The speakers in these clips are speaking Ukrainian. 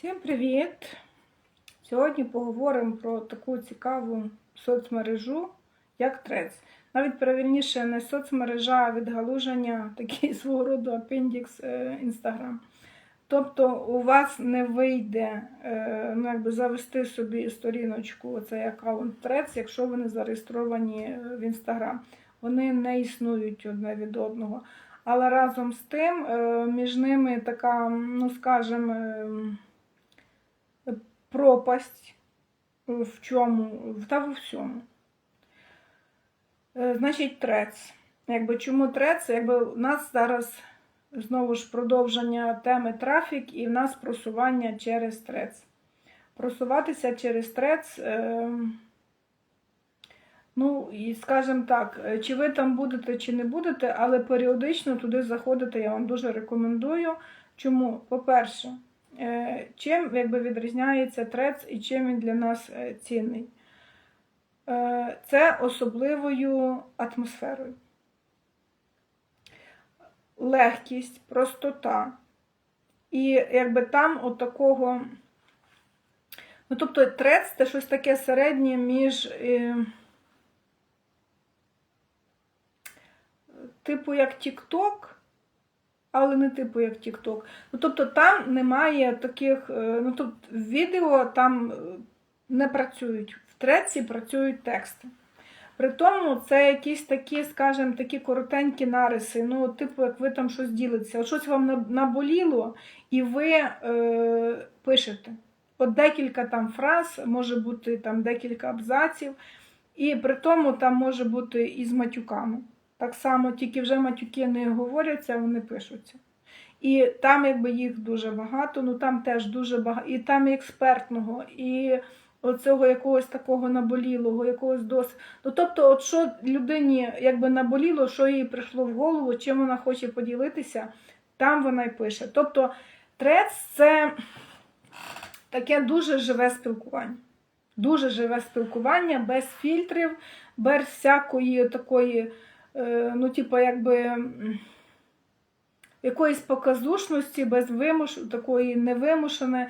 Всім привіт! Сьогодні поговоримо про таку цікаву соцмережу, як Трец. Навіть правильніше не соцмережа, а відгалуження, такий свого роду апендікс Інстаграм. Тобто у вас не вийде е, ну, якби завести собі сторіночку, цей аккаунт Трец, якщо ви не зареєстровані е, в Інстаграм. Вони не існують одне від одного. Але разом з тим е, між ними така, ну скажімо, е, пропасть в чому, та в всьому. Е, Значить, трец. Якби чому трец? Якби у нас зараз знову ж продовження теми трафік і в нас просування через трец. Просуватися через трец. Е, Ну, і скажімо так, е, чи ви там будете, чи не будете, але періодично туди заходити я вам дуже рекомендую. Чому? По-перше, чим якби, відрізняється трец і чим він для нас е, цінний? Е, Це особливою атмосферою. Легкість, простота. І якби там от такого. Ну, тобто, трец це щось таке середнє між. е, типу як TikTok, але не типу як TikTok. Ну, тобто там немає таких, е, ну тобто відео там е, не працюють. В треці працюють тексти. При тому це якісь такі, скажімо, такі коротенькі нариси, ну, типу, як ви там щось ділитеся. От щось вам наболіло, і ви е, пишете. От декілька там фраз, може бути там декілька абзаців, і при тому там може бути і з матюками. Так само, тільки вже матюки не говоряться, вони пишуться. І там, якби їх дуже багато, ну там теж дуже багато, і там і експертного, і оцього якогось такого наболілого, якогось досвіду. Ну, тобто, от що людині якби наболіло, що їй прийшло в голову, чим вона хоче поділитися, там вона й пише. Тобто, трец це таке дуже живе спілкування. Дуже живе спілкування, без фільтрів, без всякої такої. Е, ну, типу, якби якоїсь показушності, без вимуш... такої невимушеної.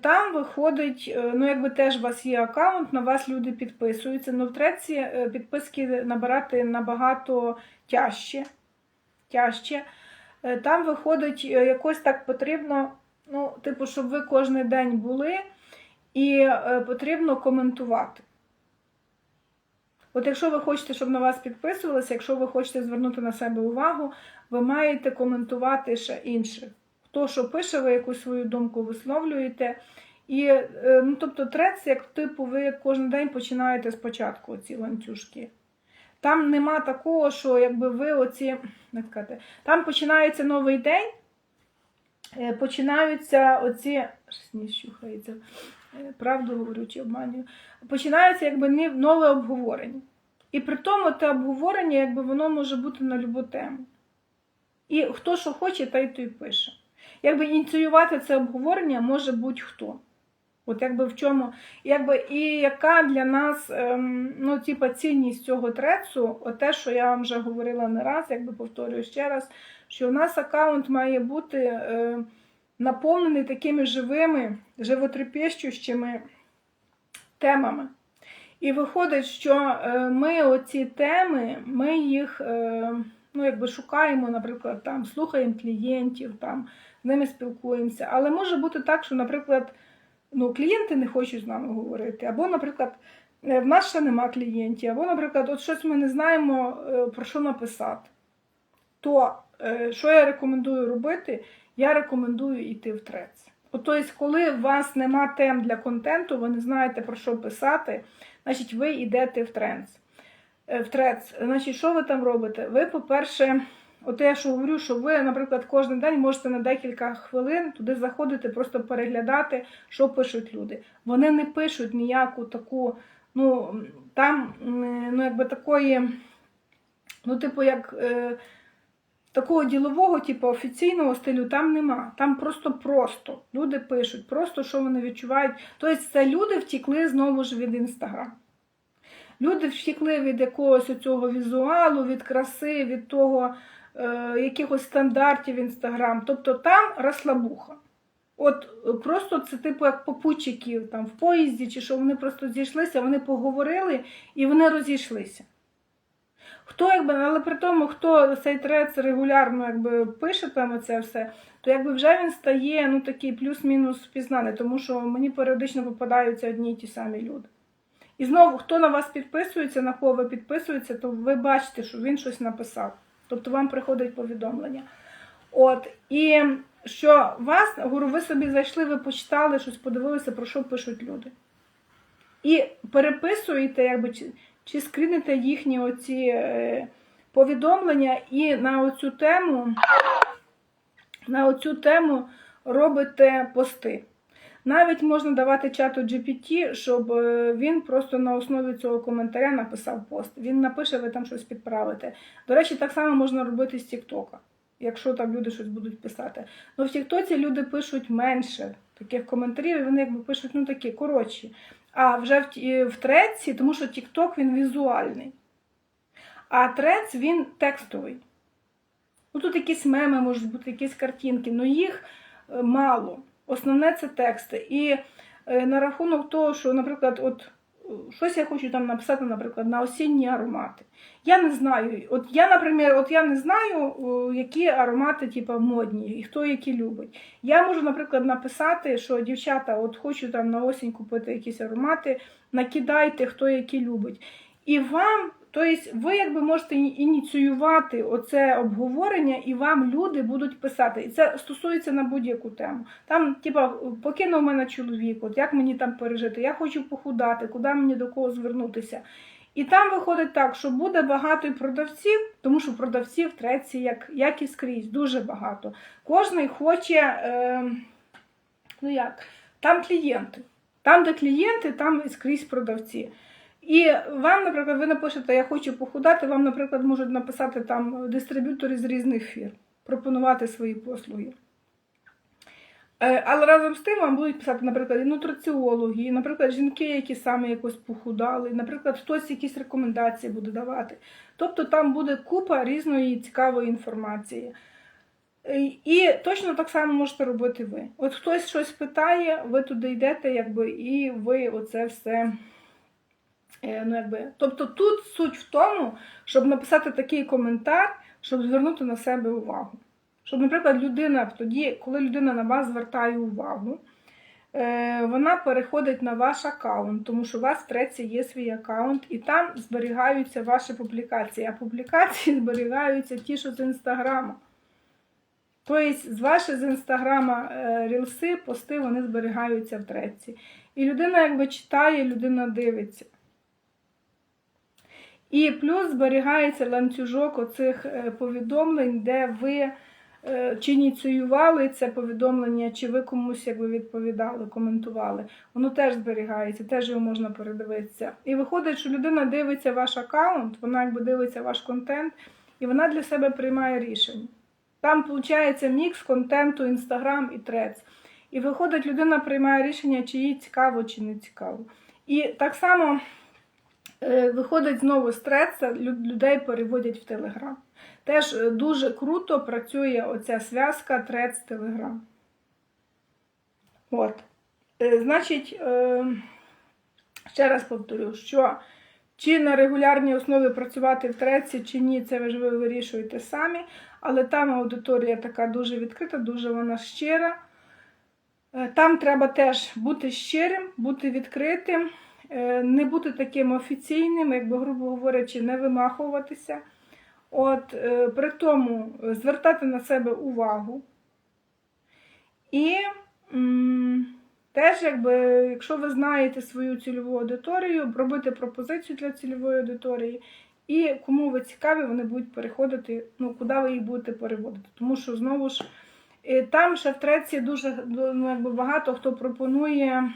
Там виходить, е, ну, якби теж у вас є аккаунт, на вас люди підписуються. Ну, в треці е, підписки набирати набагато тяжче. тяжче. Там виходить, якось так потрібно, ну, типу, щоб ви кожен день були, і потрібно коментувати. От якщо ви хочете, щоб на вас підписувалися, якщо ви хочете звернути на себе увагу, ви маєте коментувати ще інших. Хто що пише, ви якусь свою думку висловлюєте. І, е, ну, тобто, трец, як типу, ви кожен день починаєте спочатку ці ланцюжки. Там нема такого, що якби ви оці. як сказати, Там починається новий день, е, починаються оці. щухається. Правду говорю чи обманюю, починається якби нове обговорення. І при тому те обговорення, якби воно може бути на любу тему. І хто що хоче, та й той пише. Якби ініціювати це обговорення може будь-хто. От якби в чому, якби і яка для нас ем, ну, типа, цінність цього трецу, те, що я вам вже говорила не раз, якби повторюю ще раз, що у нас аккаунт має бути. Е, наповнений такими живими, животрепещущими темами. І виходить, що е, ми оці теми, ми їх е, ну, якби шукаємо, наприклад, там, слухаємо клієнтів, там, з ними спілкуємося. Але може бути так, що, наприклад, ну, клієнти не хочуть з нами говорити, або, наприклад, е, в нас ще нема клієнтів, або, наприклад, от щось ми не знаємо, про що написати. То, що я рекомендую робити? Я рекомендую йти в трец. Тобто, коли у вас нема тем для контенту, ви не знаєте про що писати, значить ви йдете в тренс. В трец. Значить, що ви там робите? Ви, по-перше, от я що говорю, що ви, наприклад, кожен день можете на декілька хвилин туди заходити, просто переглядати, що пишуть люди. Вони не пишуть ніяку таку, ну, там, ну, якби такої, ну, типу, як. Е, Такого ділового, типу, офіційного стилю там нема. Там просто-просто. Люди пишуть, просто що вони відчувають. Тобто це люди втікли знову ж від Інстаграм. Люди втікли від якогось цього візуалу, від краси, від того, е, якихось стандартів Інстаграм. Тобто там розслабуха. От е, просто це типу як попутчики там в поїзді, чи що вони просто зійшлися, вони поговорили і вони розійшлися. Хто якби, але при тому, хто цей трец регулярно якби пише там це все, то якби вже він стає ну такий плюс-мінус впізнаний, тому що мені періодично попадаються одні й ті самі люди. І знову, хто на вас підписується, на кого ви підписуєтеся, то ви бачите, що він щось написав. Тобто вам приходить повідомлення. От, і що вас, говорю, ви собі зайшли, ви почитали, щось подивилися, про що пишуть люди. І переписуєте, якби, чи, скріните їхні оці е, повідомлення, і на оцю тему, на оцю тему робите пости. Навіть можна давати чату GPT, щоб е, він просто на основі цього коментаря написав пост. Він напише, ви там щось підправите. До речі, так само можна робити з Тіктока, якщо там люди щось будуть писати. Ну в Тіктоці люди пишуть менше таких коментарів, і вони якби пишуть ну такі коротші. А вже в, в треці, тому що Тікток він візуальний. А трец він текстовий. Ну, тут якісь меми можуть бути, якісь картинки, але їх е, мало. Основне це тексти. І е, на рахунок того, що, наприклад, от щось я хочу там написати, наприклад, на осінні аромати. Я не знаю. От я, наприклад, от я не знаю, які аромати типу, модні і хто які любить. Я можу, наприклад, написати, що дівчата, от хочу там на осінь купити якісь аромати, накидайте, хто які любить. І вам, тобто, ви якби можете ініціювати оце обговорення, і вам люди будуть писати. І це стосується на будь-яку тему. Там, типа, покинув мене чоловік, от як мені там пережити, я хочу похудати, куди мені до кого звернутися. І там виходить так, що буде багато і продавців, тому що продавців треці, як, як і скрізь, дуже багато. Кожний хоче, е, ну як, там клієнти. Там, де клієнти, там і скрізь продавці. І вам, наприклад, ви напишете, я хочу похудати, вам, наприклад, можуть написати там дистриб'ютори з різних фірм, пропонувати свої послуги. Е, Але разом з тим вам будуть писати, наприклад, і нутриціологи, і, наприклад, жінки, які саме якось похудали, наприклад, хтось якісь рекомендації буде давати. Тобто там буде купа різної цікавої інформації. Е, І точно так само можете робити ви. От хтось щось питає, ви туди йдете, якби, і ви оце все. Е, Ну, якби. Тобто тут суть в тому, щоб написати такий коментар, щоб звернути на себе увагу. Щоб, наприклад, людина тоді, коли людина на вас звертає увагу, е, вона переходить на ваш аккаунт, тому що у вас в треці є свій аккаунт, і там зберігаються ваші публікації. А публікації зберігаються ті, що з інстаграма. Тобто, з ваші з інстаграма е, рілси, пости, вони зберігаються в треці. І людина якби читає, людина дивиться. І плюс зберігається ланцюжок оцих е, повідомлень, де ви е, чи ініціювали це повідомлення, чи ви комусь якби відповідали, коментували. Воно теж зберігається, теж його можна передивитися. І виходить, що людина дивиться ваш аккаунт, вона якби дивиться ваш контент, і вона для себе приймає рішення. Там виходить мікс контенту Інстаграм і Трец. І виходить, людина приймає рішення, чи їй цікаво, чи не цікаво. І так само виходить знову з Треца, людей переводять в Телеграм. Теж е, дуже круто працює оця зв'язка Трец Телеграм. От. Е, Значить, е, ще раз повторю, що чи на регулярній основі працювати в треці, чи ні, це ви ж ви вирішуєте самі. Але там аудиторія така дуже відкрита, дуже вона щира. Е, Там треба теж бути щирим, бути відкритим, е, не бути таким офіційним, якби, грубо говорячи, не вимахуватися. От, е, при тому е, звертати на себе увагу. І м, теж, якби, якщо ви знаєте свою цільову аудиторію, робити пропозицію для цільової аудиторії. І кому ви цікаві, вони будуть переходити, ну, куди ви їх будете переводити. Тому що знову ж е, там ще в треці дуже ну, якби багато хто пропонує е,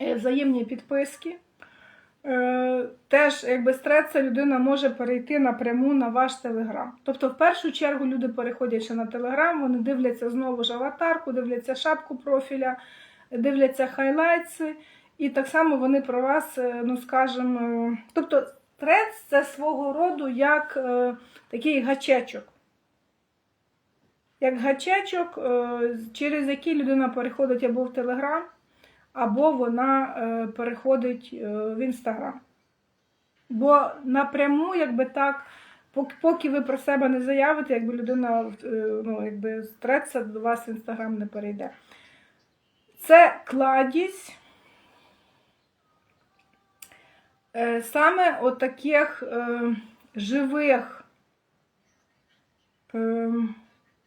взаємні підписки. Е, Теж, якби треца людина може перейти напряму на ваш телеграм. Тобто, в першу чергу люди переходять на телеграм, вони дивляться знову ж аватарку, дивляться шапку профіля, дивляться хайлайтси, і так само вони про вас, е, ну скажімо, е, тобто трец це свого роду як е, такий гачечок. як гачечок, е, через який людина переходить або в Телеграм, або вона е, переходить е, в Інстаграм. Бо напряму, якби так, поки, ви про себе не заявите, якби людина е, ну, якби стреться, до вас в Інстаграм не перейде. Це кладість саме от таких е, живих, е,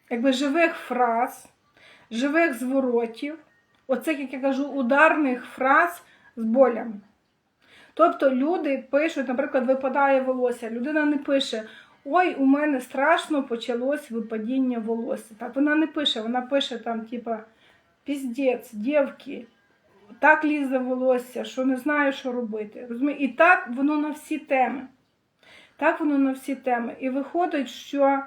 якби живих фраз, живих зворотів, оцих, як я кажу, ударних фраз з болями. Тобто люди пишуть, наприклад, випадає волосся. Людина не пише: Ой, у мене страшно почалось випадіння волосся. Так вона не пише, вона пише там, типа, піздець, дівки, так лізе волосся, що не знаю, що робити. Розуміє? І так воно на всі теми. Так воно на всі теми. І виходить, що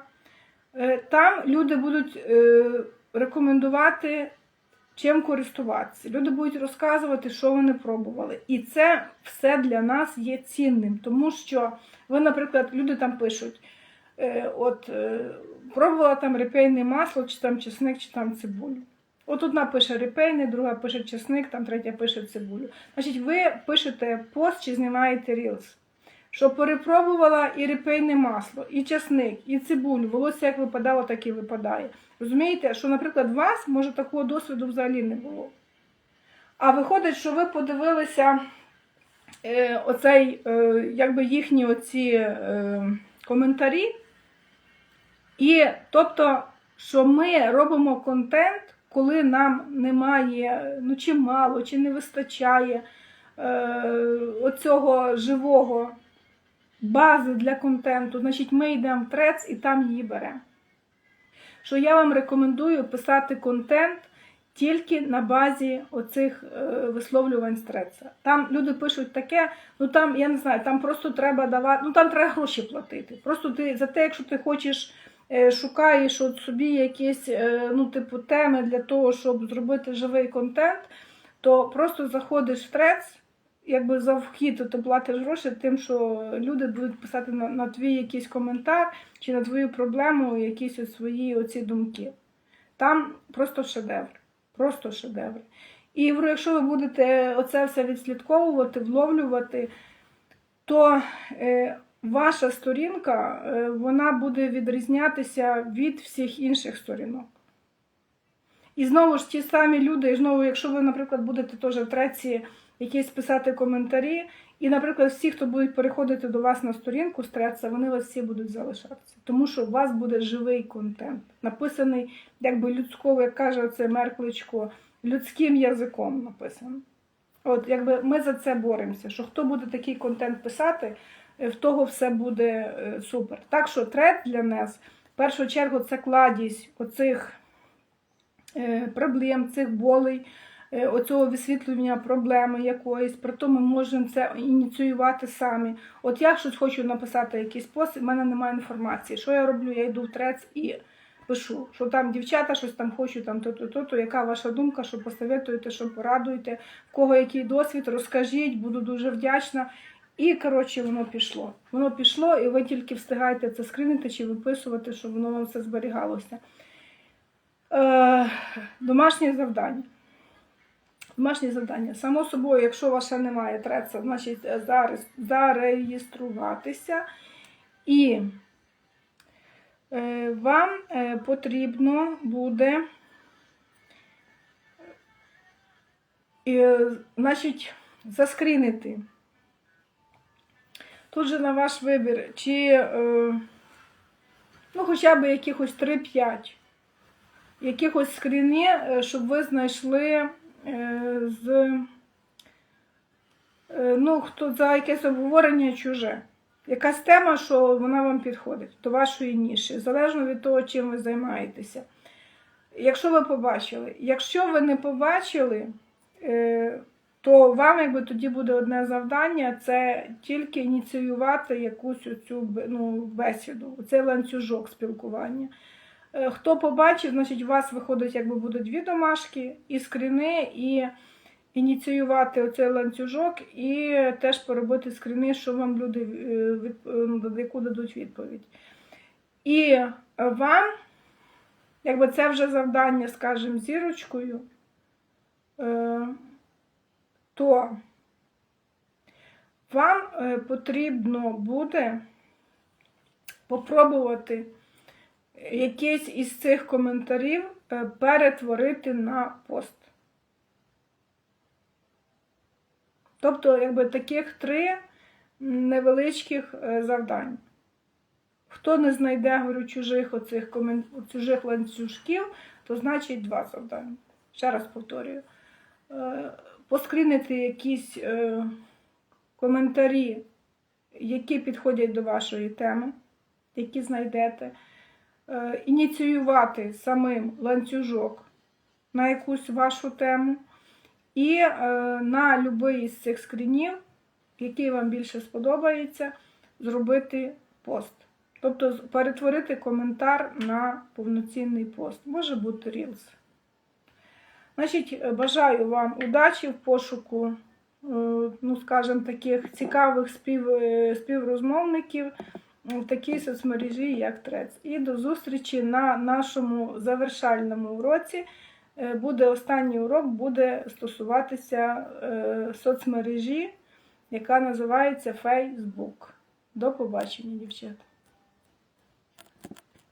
е, там люди будуть е, рекомендувати чим користуватися. Люди будуть розказувати, що вони пробували. І це все для нас є цінним, тому що ви, наприклад, люди там пишуть: е, от е, пробувала там репейне масло, чи там чесник, чи там цибулю. От одна пише репейне, друга пише чесник, там третя пише цибулю. Значить, ви пишете пост чи знімаєте рілс. Що перепробувала і репейне масло, і чесник, і цибулю. Волосся як випадало, так і випадає. Розумієте, що, наприклад, у вас може такого досвіду взагалі не було. А виходить, що ви подивилися е, оцей, е, якби їхні оці е, коментарі. І тобто, що ми робимо контент, коли нам немає, ну чи мало, чи не вистачає е, оцього живого бази для контенту, значить ми йдемо в трец і там її беремо. Що я вам рекомендую писати контент тільки на базі оцих е, висловлювань стреца. Там люди пишуть таке, ну там, я не знаю, там просто треба давати, ну там треба гроші платити. Просто ти за те, якщо ти хочеш. е, Шукаєш от собі якісь е, ну, типу, теми для того, щоб зробити живий контент, то просто заходиш в трец, якби за вхід ти платиш гроші тим, що люди будуть писати на, на твій якийсь коментар чи на твою проблему якісь свої оці думки. Там просто шедевр. Просто шедевр. І якщо ви будете оце все відслідковувати, вловлювати, то е, ваша сторінка е, вона буде відрізнятися від всіх інших сторінок. І знову ж ті самі люди, і знову, якщо ви, наприклад, будете теж в треці якісь писати коментарі, і, наприклад, всі, хто будуть переходити до вас на сторінку з треца, вони вас всі будуть залишатися. Тому що у вас буде живий контент, написаний, якби людською, як каже це Меркличко, людським язиком написано. От, якби ми за це боремося, що хто буде такий контент писати, е, в того все буде е, супер. Так що трет для нас, в першу чергу, це кладість оцих е, проблем, цих болей, оцього висвітлення проблеми якоїсь, прито ми можемо це ініціювати самі. От я щось хочу написати якийсь пост, в мене немає інформації. Що я роблю? Я йду в трец і пишу, що там дівчата щось там хочуть, там то-то, то-то, яка ваша думка, що посоветуєте, що порадуєте, в кого який досвід, розкажіть, буду дуже вдячна. І, коротше, воно пішло. Воно пішло, і ви тільки встигаєте це скринити чи виписувати, щоб воно вам все зберігалося. Е, домашнє завдання. Домашнє завдання. Само собою, якщо ще немає треца, значить е, зареєструватися. І е, вам е, потрібно буде, значить, заскрінити. Тут же на ваш вибір, чи ну, хоча б якихось 3-5 якихось скріні, е, щоб ви знайшли з е, ну, хто за якесь обговорення чуже. Якась тема, що вона вам підходить до вашої ніші, залежно від того, чим ви займаєтеся. Якщо ви побачили, якщо ви не побачили, е, то вам якби тоді буде одне завдання це тільки ініціювати якусь оцю ну, бесіду, цей ланцюжок спілкування. Е, Хто побачив, значить, у вас виходить, якби будуть дві домашки і скріни, і ініціювати оцей ланцюжок, і теж поробити скріни, що вам люди е, е, яку дадуть відповідь. І вам якби це вже завдання, скажімо, зірочкою, то вам потрібно буде попробувати якийсь із цих коментарів е, перетворити на пост. Тобто, якби таких три невеличких е, завдань. Хто не знайде, говорю, чужих оцих комен... чужих ланцюжків, то значить два завдання. Ще раз повторюю. Е, Поскрінити якісь коментарі, які підходять до вашої теми, які знайдете. Е, Ініціювати самим ланцюжок на якусь вашу тему. І е, на будь-який з цих скрінів, який вам більше сподобається, зробити пост. Тобто перетворити коментар на повноцінний пост. Може бути Reels. Значить, е, бажаю вам удачі в пошуку, ну, скажімо, таких цікавих спів, співрозмовників в такій соцмережі, як Трец. І до зустрічі на нашому завершальному уроці. Е, Буде останній урок буде стосуватися е, соцмережі, яка називається Facebook. До побачення, дівчата.